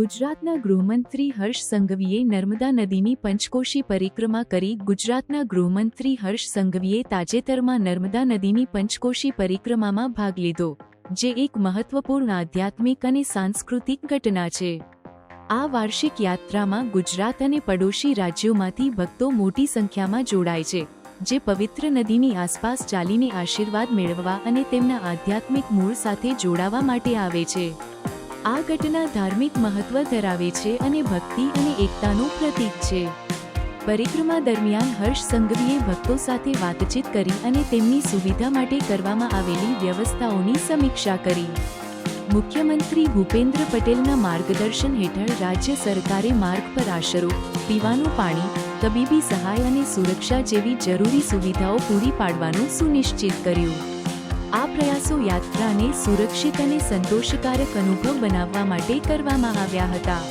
ગુજરાતના ગૃહમંત્રી હર્ષ સંઘવીએ નર્મદા નદીની પંચકોશી પરિક્રમા કરી ગુજરાતના ગૃહમંત્રી હર્ષ સંઘવીએ તાજેતરમાં નર્મદા નદીની પંચકોશી પરિક્રમામાં ભાગ લીધો, જે એક મહત્વપૂર્ણ આધ્યાત્મિક અને સાંસ્કૃતિક ઘટના છે. આ વાર્ષિક યાત્રામાં ગુજરાત અને પડોશી રાજ્યોમાંથી ભક્તો મોટી સંખ્યામાં જોડાય છે, જે પવિત્ર નદીની આસપાસ ચાલીને આશીર્વાદ મેળવવા અને તેમના આધ્યાત્મિક મૂળ સાથે જોડાવા માટે આવે છે. આ ઘટના ધાર્મિક મહત્વ ધરાવે છે અને ભક્તિ અને એકતાનું પ્રતીક છે. પરિક્રમા દરમિયાન હર્ષ સંઘવીએ ભક્તો સાથે વાતચીત કરી અને તેમની સુવિધા માટે કરવામાં આવેલી વ્યવસ્થાઓની સમીક્ષા કરી. મુખ્યમંત્રી ભૂપેન્દ્ર પટેલના માર્ગદર્શન હેઠળ રાજ્ય સરકારે માર્ગ પર આશરો, પીવાનું પાણી, તબીબી સહાય અને સુરક્ષા જેવી જરૂરી સુવિધાઓ પૂરી પાડવાનું સુનિશ્ચિત કર્યું. આ પ્રયાસો યાત્રાને સુરક્ષિત અને સંતોષકારક અનુભવ બનાવવા માટે કરવામાં આવ્યા હતા.